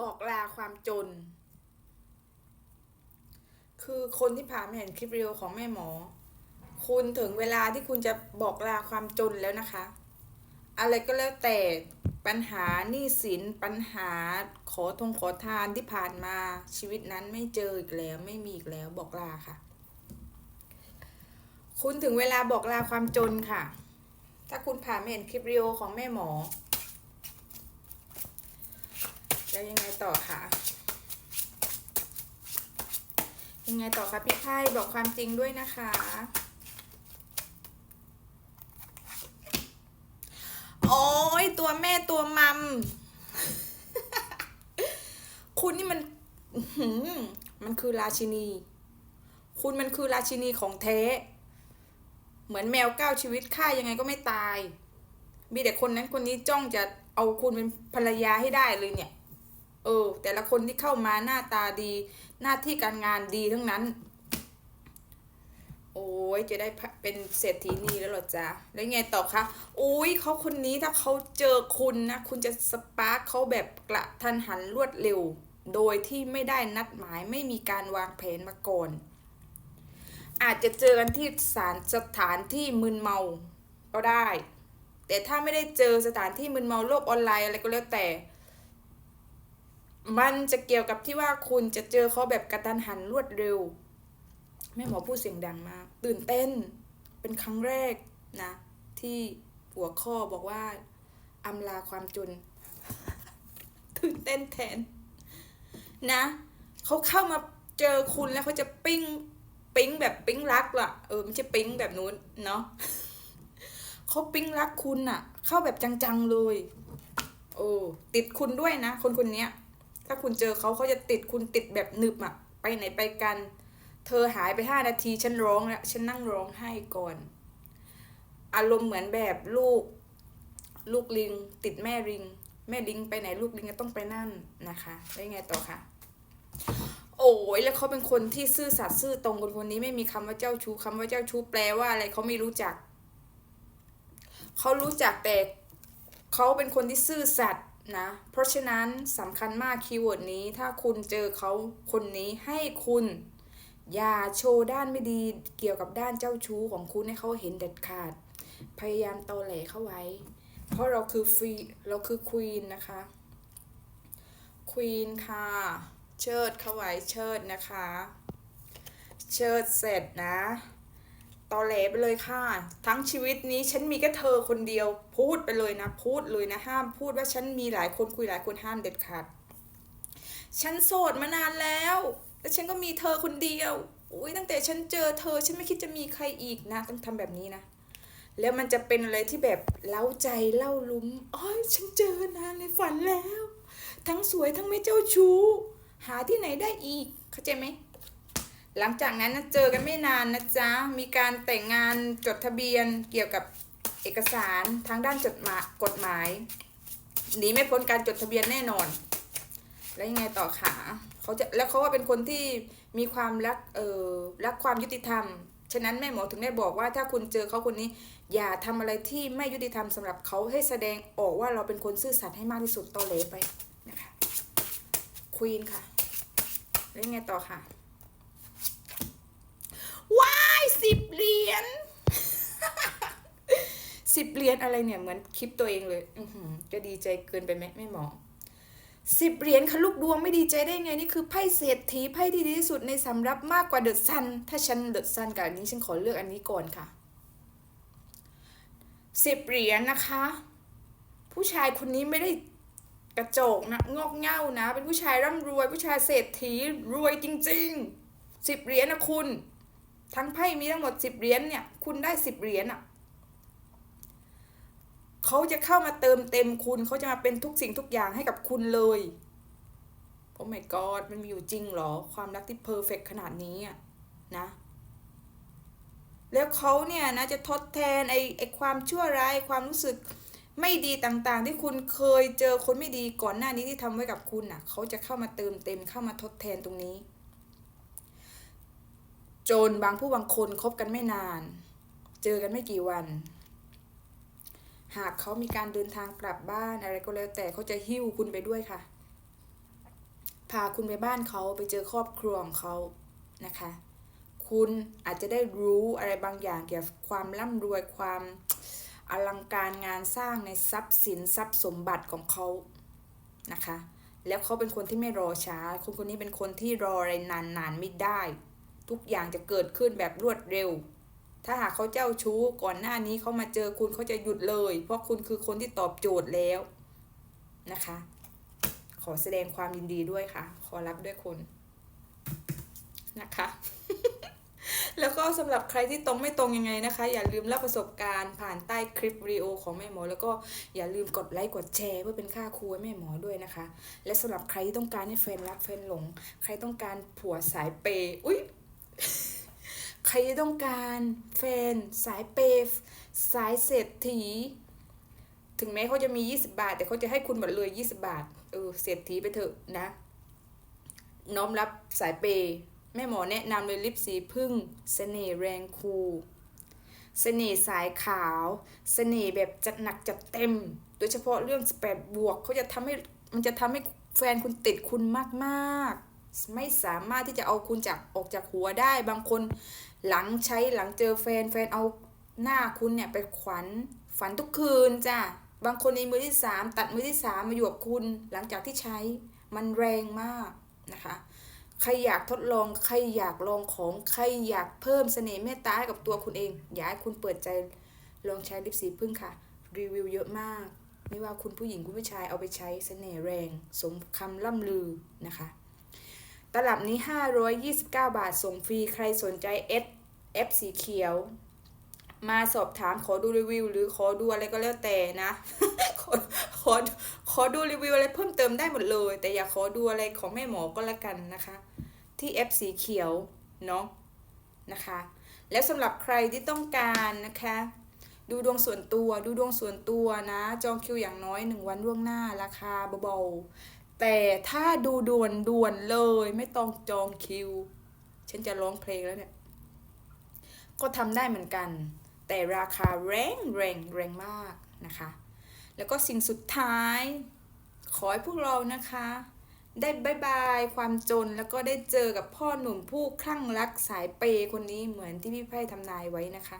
บอกลาความจน คือคนที่ผ่านมาเห็นคลิปวิดีโอของแม่หมอ คุณถึงเวลาที่คุณจะบอกลาความจนแล้วนะคะ อะไรก็แล้วแต่ปัญหาหนี้สินปัญหาขอทงขอทานที่ผ่านมาชีวิตนั้นไม่เจออีกแล้วไม่มีอีกแล้วบอกลาค่ะ คุณถึงเวลาบอกลาความจนค่ะ ถ้าคุณผ่านมาเห็นคลิปวิดีโอของแม่หมอ แล้วยังไง ต่อคะยังไงต่อคะพี่ไพ่บอกความจริงด้วยนะคะ โอ้ยตัวแม่ตัวมัม คุณนี่มันมันคือราชินี คุณมันคือราชินีของแท้เหมือนแมวเก้าชีวิตฆ่ายังไงก็ไม่ตาย มีแต่คนนั้นคนนี้จ้องจะเอาคุณเป็นภรรยาให้ได้เลยเนี่ย เออ แต่ละคนที่เข้ามาหน้าตาดี หน้าที่การงานดีทั้งนั้น โอ้ยจะได้เป็นเศรษฐีนีแล้วหรอจ๊ะแล้วไงต่อคะโอ้ยเขาคนนี้ถ้าเขาเจอคุณนะ คุณจะสปาร์คเขาแบบกระทันหันรวดเร็ว โดยที่ไม่ได้นัดหมายไม่มีการวางแผนมาก่อน อาจจะเจอกันที่สารสถานที่มึนเมาก็ได้ แต่ถ้าไม่ได้เจอสถานที่มึนเมาโลกออนไลน์อะไรก็แล้วแต่ มันจะเกี่ยวกับที่ว่าคุณจะเจอเขาแบบกระทันหันรวดเร็ว แม่หมอพูดเสียงดังมากตื่นเต้นเป็นครั้งแรกนะ ที่หัวข้อบอกว่าอำลาความจน ตื่นเต้นแทน นะเขาเข้ามาเจอคุณแล้วเขาจะปิ้งปิ้งแบบปิ้งรักล่ะเออไม่ใช่ปิ้งแบบนู้นเนาะเขาปิ้งรักคุณอะเข้าแบบจังๆเลยโอ้ติดคุณด้วยนะ คนคนนี้ ถ้าคุณเจอเขาเขาจะติดคุณติดแบบหนึบอะไปไหนไปกัน เธอหายไปห้านาทีฉันร้องแล้วฉันนั่งร้องไห้ก่อน อารมณ์เหมือนแบบลูก ลูกลิง ติดแม่ลิง แม่ลิงไปไหนลูกลิงก็ต้องไปนั่นนะคะแล้วยังไงต่อคะโอ้ยแล้วเขาเป็นคนที่ซื่อสัตย์ซื่อตรงคนคนนี้ไม่มีคำว่าเจ้าชู้คำว่าเจ้าชู้แปลว่าอะไรเขาไม่รู้จัก เขารู้จักแต่เขาเป็นคนที่ซื่อสัตย์ นะ เพราะฉะนั้นสำคัญมากคีย์เวิร์ดนี้ถ้าคุณเจอเขาคนนี้ให้คุณ อย่าโชว์ด้านไม่ดีเกี่ยวกับด้านเจ้าชู้ของคุณให้เขาเห็นเด็ดขาด พยายามตอแหลเข้าไว้ เพราะเราคือฟรีเราคือควีนนะคะควีนค่ะ เชิดเข้าไว้เชิดนะคะ เชิดเสร็จนะ ตอแหลไปเลยค่ะ ทั้งชีวิตนี้ฉันมีแค่เธอคนเดียว พูดไปเลยนะ พูดเลยนะ ห้ามพูดว่าฉันมีหลายคนคุยหลายคนห้ามเด็ดขาด ฉันโสดมานานแล้ว แล้วฉันก็มีเธอคนเดียวอุ้ยตั้งแต่ฉันเจอเธอ ฉันไม่คิดจะมีใครอีกนะ ต้องทำแบบนี้นะ แล้วมันจะเป็นอะไรที่แบบเล้าใจเล่าลุ้มอ้อยฉันเจอนานในฝันแล้ว ทั้งสวยทั้งไม่เจ้าชู้ หาที่ไหนได้อีก เข้าใจไหม หลังจากนั้นนะเจอกันไม่นานนะจ๊ะ มีการแต่งงานจดทะเบียนเกี่ยวกับเอกสารทางด้านจดหมายกฎหมายหนีไม่พ้นการจดทะเบียนแน่นอน แล้วยังไงต่อขาเขาจะแล้วเขาว่าเป็นคนที่มีความรักเออรักความยุติธรรม ฉะนั้นแม่หมอถึงได้บอกว่าถ้าคุณเจอเขาคนนี้ อย่าทำอะไรที่ไม่ยุติธรรมสำหรับเขาให้แสดงออกว่าเราเป็นคนซื่อสัตย์ให้มากที่สุดต่อเลไปนะคะควีนค่ะ แล้วยังไงต่อค่ะ ว้ายสิบเหรียญ สิบ เหรียญอะไรเนี่ยเหมือนคลิปตัวเองเลย อืจะดีใจเกินไปไหมไม่หมอสิบเหรียญคะลูกดวงไม่ดีใจได้ไง นี่คือไพ่เศรษฐีไพ่ที่ดีที่สุดในสำรับมากกว่าเดอะซัน ถ้าฉันเดอะซันกับอันนี้ฉันขอเลือกอันนี้ก่อนค่ะสิบเหรียญนะคะ ผู้ชายคนนี้ไม่ได้กระจกนะงอกเง่านะ เป็นผู้ชายร่ำรวย ผู้ชายเศรษฐีรวยจริงๆสิบเหรียญนะคุณ ทั้งไพ่มีทั้งหมดสิบเหรียญเนี่ย คุณได้สิบเหรียญอะ เขาจะเข้ามาเติมเต็มคุณ เขาจะมาเป็นทุกสิ่งทุกอย่างให้กับคุณเลยโอ้ my god มันมีอยู่จริงเหรอ ความรักที่เพอร์เฟกขนาดนี้อะนะ แล้วเขาเนี่ยนะจะทดแทนไอ้ไอ้ความชั่วร้ายความรู้สึกไม่ดีต่างๆ ที่คุณเคยเจอคนไม่ดีก่อนหน้านี้ที่ทำไว้กับคุณอะ เขาจะเข้ามาเติมเต็มเข้ามาทดแทนตรงนี้ จนบางผู้บางคนคบกันไม่นาน เจอกันไม่กี่วัน หากเขามีการเดินทางกลับบ้านอะไรก็แล้ว แต่เขาจะหิ้วคุณไปด้วยค่ะ พาคุณไปบ้านเขาไปเจอครอบครัวของเขานะคะ คุณอาจจะได้รู้อะไรบางอย่างเกี่ยวกับความร่ำรวยความอลังการงานสร้างในทรัพย์สินทรัพย์สมบัติของเขานะคะ แล้วเขาเป็นคนที่ไม่รอช้า คนคนนี้เป็นคนที่รออะไรนานๆไม่ได้ ทุกอย่างจะเกิดขึ้นแบบรวดเร็ว ถ้าหากเขาเจ้าชู้ก่อนหน้านี้เขามาเจอคุณเขาจะหยุดเลย เพราะคุณคือคนที่ตอบโจทย์แล้วนะคะ ขอแสดงความยินดีด้วยค่ะ ขอรับด้วยคนนะคะ แล้วก็สำหรับใครที่ตรงไม่ตรงยังไงนะคะ อย่าลืมเล่าประสบการณ์ผ่านใต้คลิปวิดีโอของแม่หมอ แล้วก็อย่าลืมกดไลค์กดแชร์เพื่อเป็นค่าครูให้แม่หมอด้วยนะคะ และสำหรับใครที่ต้องการให้แฟนรักแฟนหลง ใครต้องการผัวสายเปย์อุ้ย ใครที่ต้องการแฟน สายเปย์สายเศรษฐี ถึงแม้เขาจะมี 20 บาท แต่เขาจะให้คุณหมดเลย 20 บาท เออเศรษฐีไปเถอะนะ น้อมรับสายเปย์แม่หมอแนะนำเลยลิปสีพึ่งเสน่ห์แรงคูลเสน่ห์สายขาวเสน่ห์แบบจัดหนักจัดเต็ม โดยเฉพาะเรื่อง18บวกเขาจะทำให้มันจะทำให้แฟนคุณติดคุณมากๆ ไม่สามารถที่จะเอาคุณจากออกจากหัวได้ บางคน หลังใช้หลังเจอแฟนแฟนเอาหน้าคุณเนี่ยไปขวัญฝันทุกคืนจ้ะบางคนในมือที่สามตัดมือที่สามมาอยู่กับคุณ หลังจากที่ใช้มันแรงมากนะคะใครอยากทดลองใครอยากลองของใครอยากเพิ่มเสน่ห์เมตตาให้กับตัวคุณเองอยากให้คุณเปิดใจลองใช้ลิปสีพึ่งค่ะ รีวิวเยอะมาก ไม่ว่าคุณผู้หญิงคุณผู้ชายเอาไปใช้เสน่ห์แรง สมคำล่ำลือนะคะ ตลับนี้ 529 บาทส่งฟรี ใครสนใจ S F สีเขียว มาสอบถามขอดูรีวิว หรือขอดูอะไรก็แล้วแต่นะ ขอขอขอดูรีวิวอะไรเพิ่มเติมได้หมดเลย แต่อย่าขอดูอะไรของแม่หมอก็แล้วกันนะคะ ที่ F สีเขียวเนาะนะคะ แล้วสำหรับใครที่ต้องการนะคะ ดูดวงส่วนตัวดูดวงส่วนตัวนะ จองคิวอย่างน้อย 1 วันล่วงหน้าราคาเบาๆ แต่ถ้าดูด่วนด่วนเลยไม่ต้องจองคิว ฉันจะร้องเพลงแล้วเนี่ย ก็ทำได้เหมือนกัน แต่ราคาแรงแรงแรงมากนะคะ แล้วก็สิ่งสุดท้าย ขอให้พวกเรานะคะ ได้บายบายความจนแล้วก็ได้เจอกับพ่อหนุ่มผู้คลั่งรักสายเปย์คนนี้เหมือนที่พี่ไพ่ทำนายไว้นะคะ